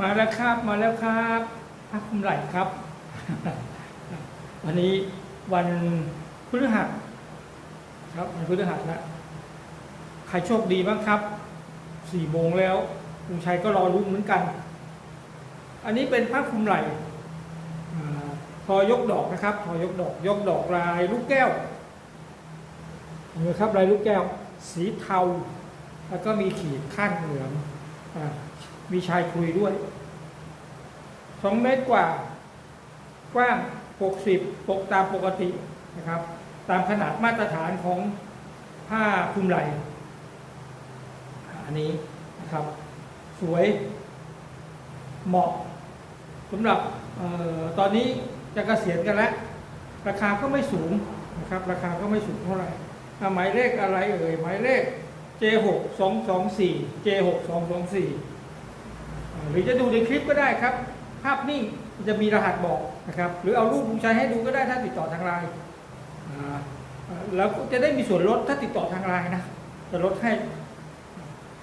มาแล้วครับ มาแล้วครับพักคุมไหลครับ วันนี้วันพฤหัสครับวันพฤหัสนะใครโชคดีบ้างครับสี่โมงแล้วลุงชัยก็รอรุ้นเหมือนกัน อันนี้เป็นผ้าคลุมไหล่อ่าทอยกดอกนะครับทอยกดอก ยกดอกลายลูกแก้วเห็นไหมครับลายลูกแก้ว สีเทา แล้วก็มีขีดข้างเหลืองอมีชายคุยด้วย สองเมตรกว่ากว้าง 60ปกตามปกตินะครับ ตามขนาดมาตรฐานของผ้าคลุมไหล่อันนี้นะครับ สวยเหมาะสำหรับออตอนนี้จะเกษียณกันแล้ว ราคาก็ไม่สูงนะครับ ราคาก็ไม่สูงเท่าไหร่หมายเลขอะไรเอ่ยหมายเลข J6 224 J6 224 หรือจะดูในคลิปก็ได้ครับ ภาพนิ่งจะมีรหัสบอกนะครับ หรือเอารูปลุงชัยให้ดูก็ได้ถ้าติดต่อทางไลน์แล้วจะได้มีส่วนลดถ้าติดต่อทางไลน์นะจะลดให้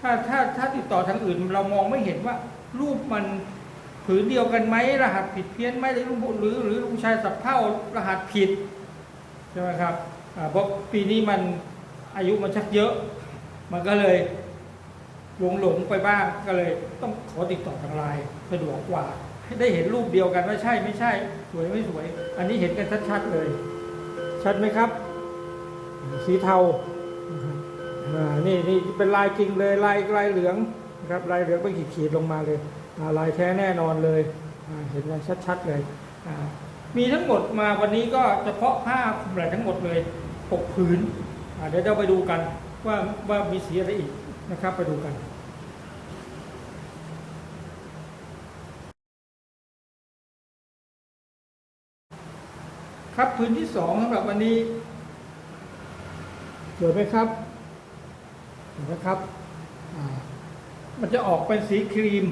ถ้าถ้าถ้าติดต่อทางอื่น เรามองไม่เห็นว่า รูปมันผืนเดียวกันไหมรหัสผิดเพี้ยนไหมหรือลุงหรือหรือลุงชัยสับเท่ารหัสผิดใช่ไหมครับเพราะปีนี้มันอายุมันชักเยอะ มันก็เลยหลงหลงๆไปบ้างก็เลยต้องขอติดต่อทางไลน์สะดวกกว่า ได้เห็นรูปเดียวกันว่าใช่ไม่ใช่ สวยไม่สวย อันนี้เห็นกันชัดๆเลย ชัดไหมครับ สีเทาอ่านี่นี่เป็นลายจริงเลยลายลายเหลืองนะครับลายเหลืองเป็นขีดๆลงมาเลยลายแท้แน่นอนเลยเห็นกันชัดๆเลยมีทั้งหมดมาวันนี้ก็เฉพาะผ้าคลุมไหล่ทั้งหมดเลยหกผืนเดี๋ยวเราไปดูกันว่าว่ามีสีอะไรอีกนะครับไปดูกัน ครับพื้นที่สองสำหรับวันนี้สวยไหมครับเห็นไหมครับมันจะออกเป็นสีครีม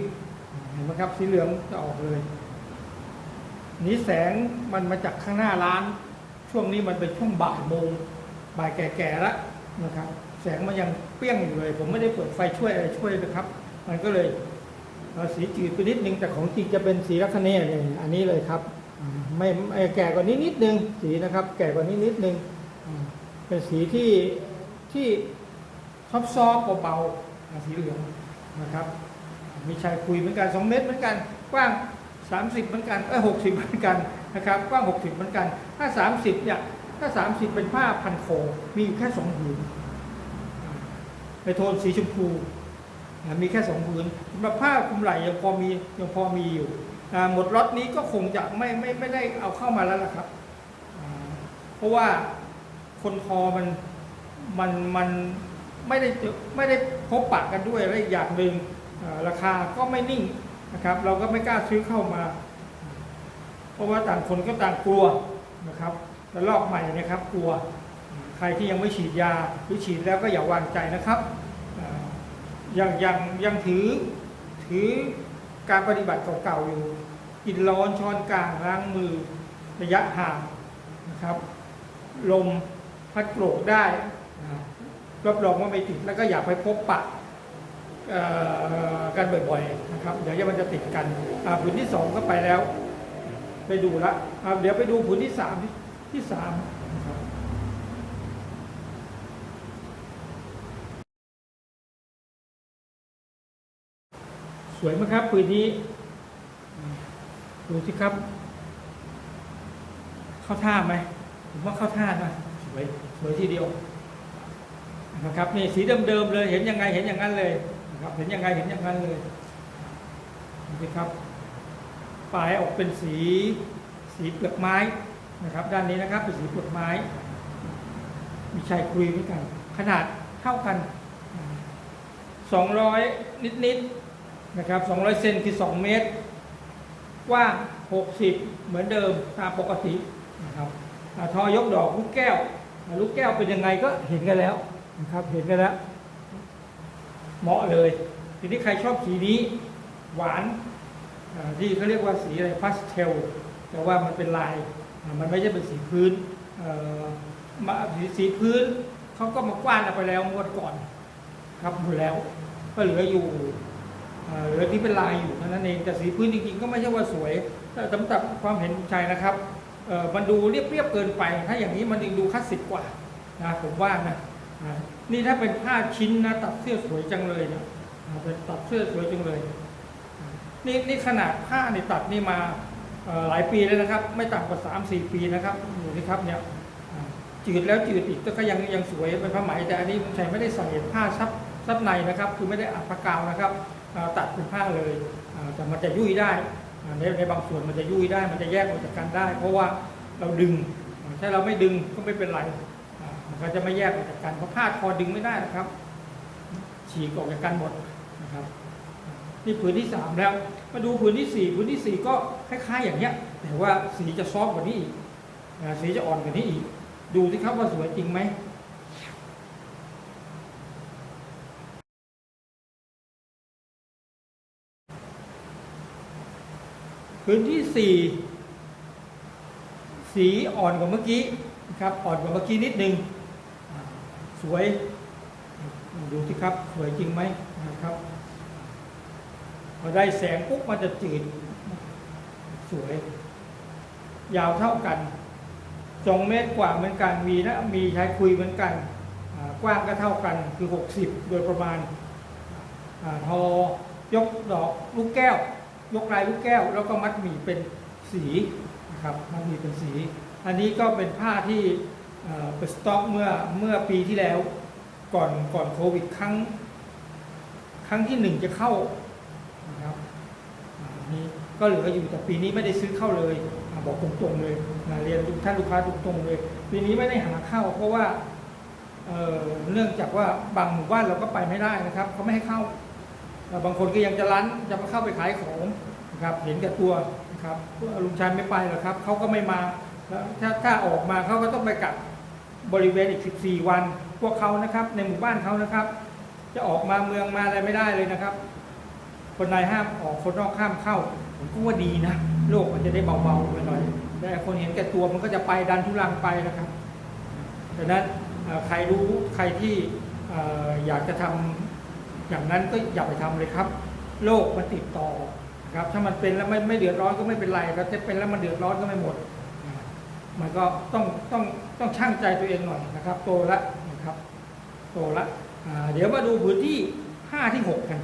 เห็นไหมครับ สีเหลืองจะออกเลย นี้แสงมันมาจากข้างหน้าร้าน ช่วงนี้มันเป็นช่วงบ่ายโมงบ่ายแก่ๆแล้วนะครับ แสงมันยังเปรี้ยงอยู่เลย ผมไม่ได้เปิดไฟช่วยอะไรช่วยนะครับ มันก็เลยสีจืดไปนิดนึงแต่ของจริงจะเป็นสีลักษณะเนี่ยอันนี้เลยครับ ไม่แก่กว่านี้นิดนึงสีนะครับ แก่กว่านี้นิดนึงเป็นสีที่ที่ซอฟซอฟเบาๆสีเหลืองนะครับ มีชายคุยเหมือนกัน 2 เมตรเหมือนกัน กว้าง 30 เหมือนกันเออ60เหมือนกันนะครับ กว้าง 60 เหมือนกัน ถ้า 30เนี่ยถ้า 30 เป็นผ้าพันโคมีอยู่แค่2ผืนในโทนสีชมพูมีแค่2ผืนสำหรับผ้าคลุมไหล่ยังพอมียังพอมีอยู่ หมดล็อตนี้ก็คงจะไม่ไม่ไม่ได้เอาเข้ามาแล้วล่ะครับ เพราะว่าคนคอมันมันมันไม่ได้ไม่ได้พบปะกันด้วยและอีกอย่างหนึ่งราคาก็ไม่นิ่งนะครับ เราก็ไม่กล้าซื้อเข้ามา เพราะว่าต่างคนก็ต่างกลัวนะครับระลอกใหม่นะครับ กลัวใครที่ยังไม่ฉีดยาหรือฉีดแล้วก็อย่าวางใจนะครับอ่ายังยังยังถือถือ การปฏิบัติเก่าๆอยู่ กินร้อนช้อนกลางล้างมือระยะห่างนะครับ ลมพัดโกรกได้รับรองว่าไม่ติดแล้วก็อย่าไปพบปะกันบ่อยๆนะครับเดี๋ยวมันจะติดกันผืนที่สองก็ไปแล้ว ไปดูละเดี๋ยวไปดูผืนที่สามที่ที่สามนะครับส วยไหมครับปืนนี้ ดูสิครับ เข้าท่าไหมผมว่าเข้าท่านะสวยสวยทีเดียวนะครับนี่สีเดิมๆเลย เห็นยังไงเห็นอย่างนั้นเลยนะครับ เห็นยังไงเห็นอย่างนั้นเลยนี่ครับปลายออกเป็นสี สีเปลือกไม้นะครับ ด้านนี้นะครับเป็นสีเปลือกไม้ มีชายคุยเหมือนกัน ขนาดเท่ากัน200นิดๆ นะครับ 200 เซนคือ 2 เมตร กว้าง 60 เหมือนเดิมตามปกตินะครับทอยกดอกลูกแก้ว ลูกแก้วเป็นยังไงก็เห็นกันแล้วนะครับ เห็นกันแล้ว เหมาะเลย ทีนี้ใครชอบสีนี้ หวานที่เขาเรียกว่าสีอะไรพาสเทล แต่ว่ามันเป็นลาย มันไม่ใช่เป็นสีพื้นมาสีสีพื้นเขาก็มากว้านเอาไปแล้วงวดก่อน ครับหมดแล้ว ก็เหลืออยู่ หลือที่เป็นลายอยู่เท่านั้นเองแต่สีพื้นจริงๆ ก็ไม่ใช่ว่าสวยแต่สำหรับความเห็นใจนะครับเออมันดูเรียบๆเกินไป ถ้าอย่างนี้มันดูคลาสสิกกว่านะผมว่านะนี่ถ้าเป็นผ้าชิ้นนะตัดเสื้อสวยจังเลยนะเป็นตัดเสื้อสวยจังเลย นี่นี่ขนาดผ้าในตัดนี่มาหลายปีแล้วนะครับ ไม่ต่ำกว่า3 4ปีนะครับดูสิครับเนี่ยจืดแล้วจืดอีกแต่ก็ยังยังสวยเป็นผ้าไหมแต่อันนี้ผมใช้ไม่ได้ใส่ผ้าซับซับในนะครับ คือไม่ได้อัดผ้ากาวนะครับ ตัดเป็นผ้าเลยแต่มันจะยุ่ยได้ในในบางส่วนมันจะยุ่ยได้ มันจะแยกออกจากกันได้ เพราะว่าเราดึงถ้าเราไม่ดึงก็ไม่เป็นไรอ่ามันก็จะไม่แยกออกจากกันเพราะผ้าคอดึงไม่ได้นะครับ ฉีกออกจากกันหมดนะครับนี่ผืนที่สามแล้ว มาดูผืนที่สี่ผืนที่สี่ก็คล้ายๆอย่างเงี้ย แต่ว่าสีจะซอฟกว่านี้อีกสีจะอ่อนกว่านี้อีก ดูสิครับว่าสวยจริงไหม พื้นที่สี่สีอ่อนกว่าเมื่อกี้นะครับ อ่อนกว่าเมื่อกี้นิดนึงอ่าสวย ดูสิครับ สวยจริงไหมนะครับ พอได้แสงปุ๊บมันจะจืด สวย ยาวเท่ากันสองเมตรกว่าเหมือนกัน มีนะ มีใช้คุยเหมือนกัน กว้างก็เท่ากันคือ 60 โดยประมาณอทอยกดอกลูกแก้ว ยกลายลูกแก้ว แล้วก็มัดหมี่เป็นสีนะครับมัดหมี่เป็นสี อันนี้ก็เป็นผ้าที่เป็นสต็อกเมื่อเมื่อปีที่แล้วก่อนก่อนโควิดครั้ง ครั้งที่หนึ่งจะเข้านะครับนี่ก็เหลืออยู่แต่ปีนี้ไม่ได้ซื้อเข้าเลยบอกตรงๆเลยนะเรียนทุกท่านลูกค้าตรงๆเลย ปีนี้ไม่ได้หาเข้า เพราะว่าเเนื่องจากว่าบางหมู่บ้านเราก็ไปไม่ได้นะครับเขาไม่ให้เข้า บางคนก็ยังจะรั้นจะมาเข้าไปขายของนะครับเห็นแก่ตัวนะครับลุงชัยไม่ไปหรอกครับเขาก็ไม่มาแล้วถ้าถ้าออกมาเขาก็ต้องไปกักบริเวณอีก 14 วัน พวกเขานะครับในหมู่บ้านเขานะครับ จะออกมาเมืองมาอะไรไม่ได้เลยนะครับ คนในห้ามออกคนนอกห้ามเข้าผมก็ว่าดีนะโลกมันจะได้เบาๆไปหน่อยแต่คนเห็นแก่ตัวมันก็จะไปดันทุลังไปนะครับดังนั้นใครรู้ใครที่เอ่ออยากจะทำ อย่างนั้นก็อย่าไปทำเลยครับ โรคมันติดต่อนะครับถ้ามันเป็นแล้วไม่ไม่เดือดร้อนก็ไม่เป็นไรครับถ้าเป็นแล้วมันเดือดร้อนก็ไม่หมด มันก็ต้องต้องต้องช่างใจตัวเองหน่อยนะครับ โตแล้วนะครับโตแล้วเดี๋ยวมาดูพื้นที่ห้าที่หกกัน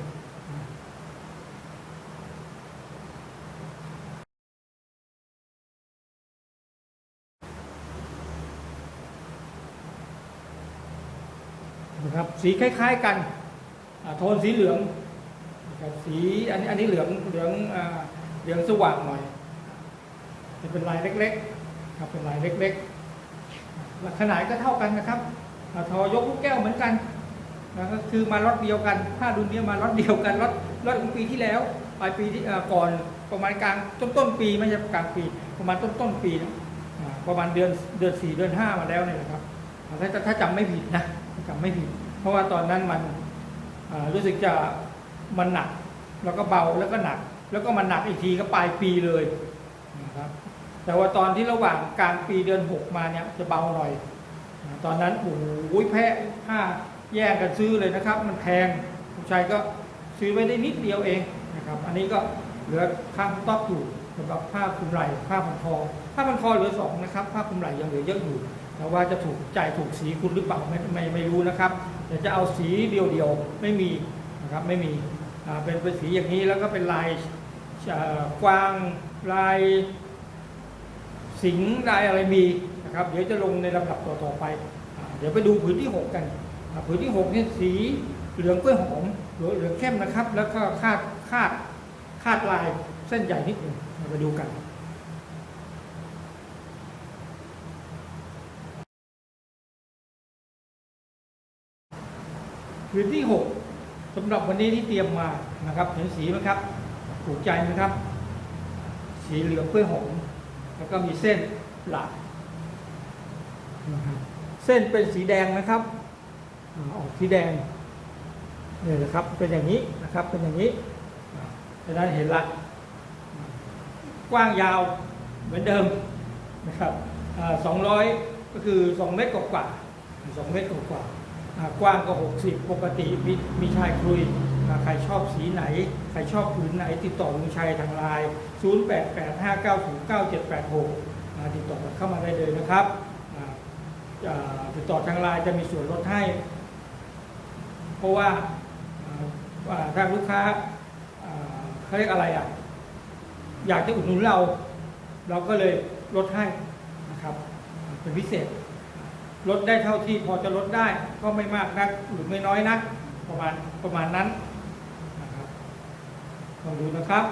นะครับสีคล้าย ๆ กัน โทนสีเหลืองนะครับสีอันนี้อันนี้เหลืองเหลืองเหลืองสว่างหน่อย จะเป็นลายเล็กๆครับเป็นลายเล็กๆขนาดก็เท่ากันนะครับอทอยกลูกแก้วเหมือนกันนะก็คือมาล็อตเดียวกันผ้าดุนเนี้ยมาล็อตเดียวกันล็อตล็อตของปีที่แล้วปลายปีที่ก่อนประมาณกลางต้นต้นๆปีไม่ใช่กลางปี ประมาณต้นต้นๆปีนะประมาณเดือนเดือนสี่เดือนห้ามาแล้วเนี่ยนะครับถ้าถ้าจำไม่ผิดนะจำไม่ผิด เพราะว่าตอนนั้นมัน รู้สึกจะมันหนัก แล้วก็เบาแล้วก็หนัก แล้วก็มันหนักอีกทีก็ปลายปีเลยนะครับแต่ว่าตอนที่ระหว่างกลางปีเดือนหกมาเนี่ยจะเบาหน่อย ตอนนั้นโอ้โหแพะผ้าแย่งกันซื้อเลยนะครับ มันแพงผู้ชายก็ซื้อไว้ได้นิดเดียวเองนะครับ อันนี้ก็เหลือข้างต๊อกอยู่สำหรับผ้าคลุมไหล่ผ้าพันคอผ้าพันคอเหลือสองนะครับผ้าคลุมไหล่ยังเหลือเยอะอยู่แต่ว่าจะถูกใจถูกสีคุณหรือเปล่าไม่ไม่ไม่รู้นะครับ แต่จะเอาสีเดียวๆไม่มีนะครับไม่มีเป็นเป็นสีอย่างนี้แล้วก็เป็นลายกวางลายสิงลายอะไรมีนะครับ เดี๋ยวจะลงในลำดับต่อๆไป เดี๋ยวไปดูผืนที่ 6 กันผืนที่6เนี่ยสีเหลืองกล้วยหอมเหลืองเข้มนะครับ แล้วก็คาดคาดคาดลายเส้นใหญ่นิดหนึ่งมาไปดูกัน พื้นที่ 6สำหรับวันนี้ที่เตรียมมานะครับเห็นสีไหมครับถูกใจไหมครับ สีเหลืองกล้วยหอมแล้วก็มีเส้นหลักนะครับเส้นเป็นสีแดงนะครับออกสีแดงนี่นะครับเป็นอย่างนี้นะครับเป็นอย่างนี้อ่าจะได้เห็นละกว้างยาวเหมือนเดิมนะครับสองร้อยก็คือ2เมตรกว่าสองเมตรกว่าๆอ่า กว้างก็ 60 ปกติมีมีชายคุยใครชอบสีไหน ใครชอบผืนไหน ติดต่อลุงชัยทางไลน์0885909786 ติดต่อเข้ามาได้เลยนะครับติดต่อทางไลน์จะมีส่วนลดให้ เพราะว่าาว่าทางลูกค้าอ่าเขาเรียกอะไรอะ อยากจะอุดหนุนเรา เราก็เลยลดให้นะครับ เป็นพิเศษ ลดได้เท่าที่พอจะลดได้ ก็ไม่มากนักหรือไม่น้อยนักประมาณประมาณนั้นนะครับลองดูนะครับ